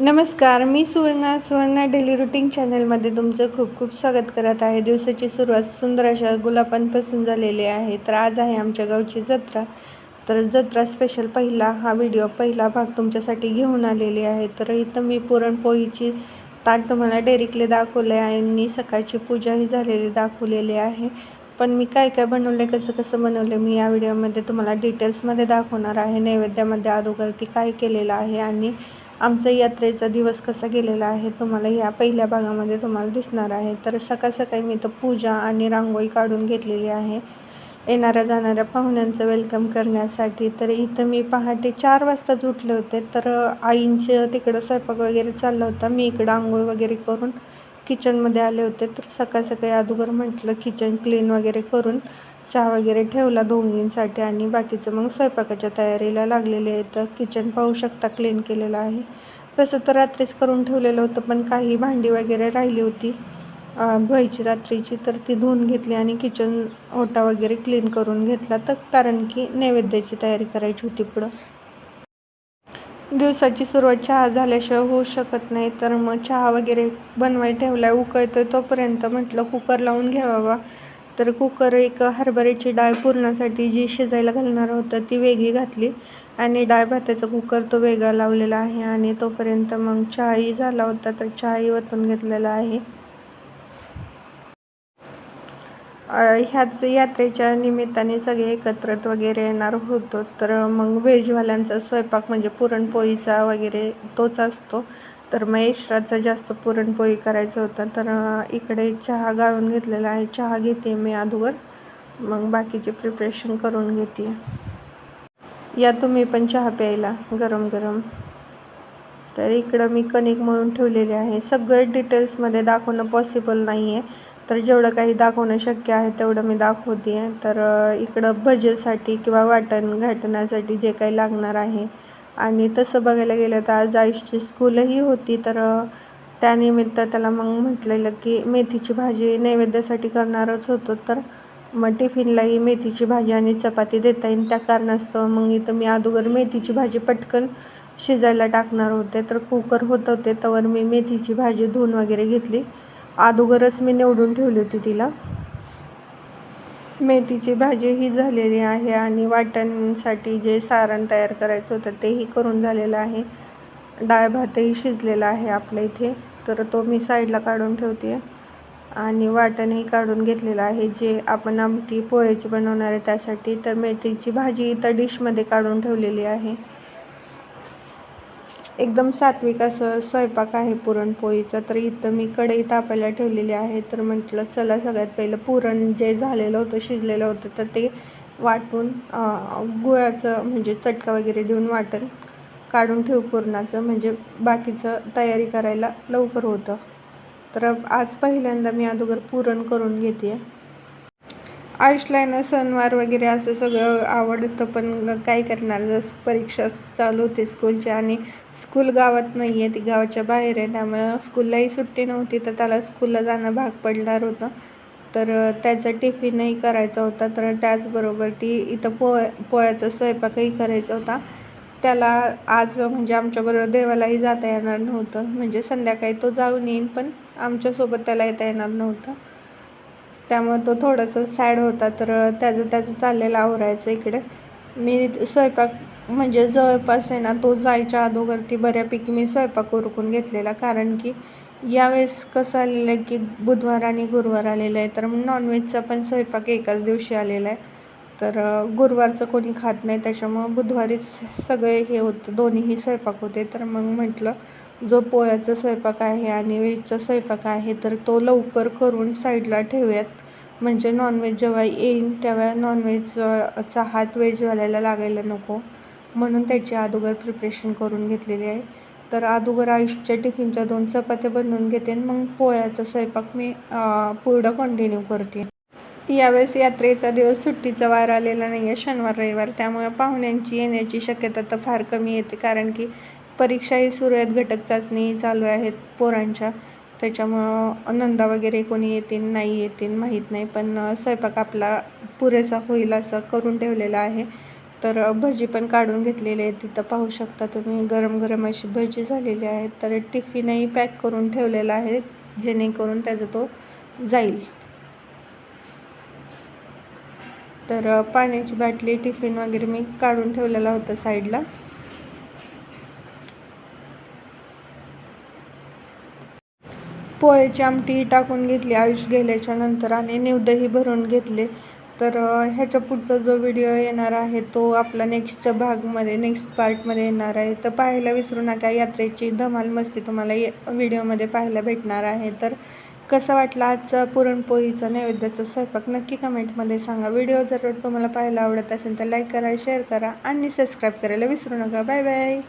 नमस्कार मी Suvarna Suvarna daily routine चॅनलमध्ये तुमचं खूप खूप स्वागत करत आहे. दिवसाची सुरुवात सुंदर अशा गुलाबांपासून झालेली आहे. तर आज आहे आमच्या गावची जत्रा. तर जत्रा स्पेशल पहिला हा व्हिडिओ पहिला भाग तुमच्यासाठी घेऊन आलेली आहे. तर इथं मी पुरणपोळीची ताट तुम्हाला डेरिकले दाखवले आहे आणि सकाळची पूजाही झालेली दाखवलेली आहे. पण मी काय काय बनवले कसं कसं बनवलं मी या व्हिडिओमध्ये तुम्हाला डिटेल्समध्ये दाखवणार आहे. नैवेद्यामध्ये अगोदर ती काय केलेलं आहे आणि आमचा यात्रेचा दिवस कसा गेलेला आहे तुम्हाला या पहिल्या भागामध्ये तुम्हाला दिसणार आहे. तर सकाळ सकाळी मी तर पूजा आणि रांगोळी काढून घेतलेली आहे. येणाऱ्या जाणाऱ्या पाहुण्यांचं वेलकम करण्यासाठी. तर इथं मी पहाटे चार वाजताच उठले होते. तर आईंचं तिकडं स्वयंपाक वगैरे चालला होता. मी इकडं आंघोळ वगैरे करून किचनमध्ये आले होते. तर सकाळ सकाळी अगोदर म्हटलं किचन क्लीन वगैरे करून चहा वगैरे ठेवला दोघींसाठी आणि बाकीचं मग स्वयंपाकाच्या तयारीला लागलेले आहे. तर किचन पाहू शकता क्लीन केलेलं आहे. तसं तर रात्रीच करून ठेवलेलं होतं पण काही भांडी वगैरे राहिली होती. धुवायची रात्रीची तर ती धुवून घेतली आणि किचन ओटा वगैरे क्लीन करून घेतला. तर कारण की नैवेद्याची तयारी करायची होती पुढं. दिवसाची सुरुवात चहा झाल्याशिवाय होऊ शकत नाही. तर मग चहा वगैरे बनवाय ठेवला उकळतो तोपर्यंत म्हटलं कुकर लावून घ्यावा. तर कुकर एक हरभऱ्याची डाळ पुरणासाठी जी शिजायला घालणार होतं ती वेगळी घातली. आणि डाळ भाताचा कुकर तो वेगळा लावलेला आहे आणि तोपर्यंत मग चहाही झाला होता तर चहाही वतून घेतलेला आहे. ह्याच यात्रेच्या निमित्ताने सगळे एकत्रित वगैरे येणार होतो. तर मग व्हेजवाल्यांचा स्वयंपाक म्हणजे पुरणपोळीचा वगैरे तोच असतो. तर महेश्वराचं जास्त पुरणपोळी करायचं होतं. तर इकडे चहा गाळून घेतलेला आहे. चहा घेते मी अगोदर. मग बाकीचे प्रिपरेशन करून घेते. या तुम्ही पण चहा प्यायला गरम गरम. तर इकडं मी कणिक म्हणून ठेवलेले आहे. सगळे डिटेल्समध्ये दाखवणं पॉसिबल नाही आहे तर जेवढं काही दाखवणं शक्य आहे तेवढं मी दाखवते. आहे तर इकडं भजेसाठी किंवा वाटण घाटण्यासाठी जे काही लागणार आहे आणि तसं बघायला गेलं तर आज आयुषची स्कूलही होती तर त्यानिमित्त त्याला मग म्हटलेलं की मेथीची भाजी नैवेद्यासाठी करणारच होतो. तर मग टिफिनलाही मेथीची भाजी आणि चपाती देता येईल. त्या कारणास्तव मग इथं मी अगोदर मेथीची भाजी पटकन शिजायला टाकणार होते. तर कुकर होत होते तर मी मेथीची भाजी धुवून वगैरे घेतली. अगोदरच मी निवडून ठेवली होती तिला. मेथीची भाजी ही झालेली आहे आणि वाटणसाठी जे सारण तयार करायचं होतं तेही करून झालेलं आहे. डाळ भातही शिजलेला आहे आपल्या इथे. तर तो मी साईडला काढून ठेवते. आणि वाटणही काढून घेतलेलं आहे. जे आपण आमटी पोळ्याची बनवणार आहे त्यासाठी तर मेथीची भाजी इथं डिशमध्ये काढून ठेवलेली आहे. एकदम सात्विक असं स्वयंपाक आहे पुरणपोळीचा. तर इथं मी कढई तापायला ठेवलेली आहे. तर म्हटलं चला सगळ्यात पहिलं पुरण जे झालेलं होतं शिजलेलं होतं तर ते वाटून गुळाचं म्हणजे चटका वगैरे देऊन वाटण काढून ठेवू पुरणाचं. म्हणजे बाकीचं तयारी करायला लवकर होतं. तर आज पहिल्यांदा मी अगोदर पुरण करून घेते आयुषला सणवार वगैरे असं सगळं आवडतं पण काय करणार? जसं परीक्षा चालू होती स्कूलची आणि स्कूल गावात नाही आहे ती गावाच्या बाहेर आहे. त्यामुळं स्कूललाही सुट्टी नव्हती तर त्याला स्कूलला जाणं भाग पडणार होतं. तर त्याचा टिफिनही करायचा होता. तर त्याचबरोबर ती इथं पो पोळ्याचा स्वयंपाकही करायचा होता. त्याला आज म्हणजे आमच्याबरोबर देवालाही जाता येणार नव्हतं. म्हणजे संध्याकाळी तो जाऊन येईल पण आमच्यासोबत त्याला येता येणार नव्हतं. त्यामुळे तो थोडासा सॅड होता. तर त्याचं त्याचं चाललेलं आवरायचं इकडे. मी स्वयंपाक म्हणजे जवळपास आहे ना तो जायच्या अगोदरती बऱ्यापैकी मी स्वयंपाक उरकून घेतलेला. कारण की यावेळेस कसं आलेलं आहे की बुधवार आणि गुरुवार आलेलं आहे. तर मग नॉनव्हेजचा पण स्वयंपाक एकाच दिवशी आलेला आहे. तर गुरुवारचं कोणी खात नाही. त्याच्यामुळं बुधवारीच सगळे हे होतं दोन्हीही स्वयंपाक होते. तर मग म्हटलं जो पोळ्याचा स्वयंपाक आहे आणि वेजचा स्वयंपाक आहे तर तो लवकर करून साईडला ठेवूयात. म्हणजे नॉनव्हेज जेव्हा येईन तेव्हा नॉनव्हेजचा हात व्हेजवाल्याला लागायला नको. म्हणून त्याची अगोदर प्रिपरेशन करून घेतलेली आहे. तर अगोदर आयुषच्या टिफिनच्या दोन चपात्या बनवून घेते आणि मग पोळ्याचा स्वयंपाक मी पुढं कंटिन्यू करते. यावेळेस यात्रेचा दिवस सुट्टीचा वार आलेला नाही आहे शनिवार रविवार. त्यामुळे पाहुण्यांची येण्याची शक्यता तर फार कमी येते कारण की परीक्षाही सुरू आहेत घटक चाचणी चालू आहेत पोरांच्या. त्याच्यामुळं नंदा वगैरे कोणी येतील नाही येतील माहीत नाही. पण स्वयंपाक आपला पुरेसा होईल असं करून ठेवलेला आहे. तर भजी पण काढून घेतलेली आहे तिथं पाहू शकता तुम्ही गरम गरम अशी भजी झालेली आहे तर टिफिनही पॅक करून ठेवलेला आहे जेणेकरून त्याचा तो जाईल. तर पाण्याची बाटली टिफिन वगैरे मी काढून ठेवलेला होता साईडला. पोळ्याची आमटी टाकून घेतली आयुष गेल्याच्यानंतर आणि निवदही भरून घेतले. तर ह्याच्या पुढचा जो व्हिडिओ येणार आहे तो आपला नेक्स्टच्या भागमध्ये नेक्स्ट पार्टमध्ये येणार आहे. तर पाहायला विसरू नका यात्रेची धमाल मस्ती तुम्हाला ये व्हिडिओमध्ये पाहायला भेटणार आहे. तर कसा वाटला आजचा पुरणपोळीचा नैवेद्याचा स्वयंपाक नक्की कमेंटमध्ये सांगा. व्हिडिओ जर तुम्हाला पाहायला आवडत असेल तर लाईक करा शेअर करा आणि सबस्क्राईब करायला विसरू नका. Bye bye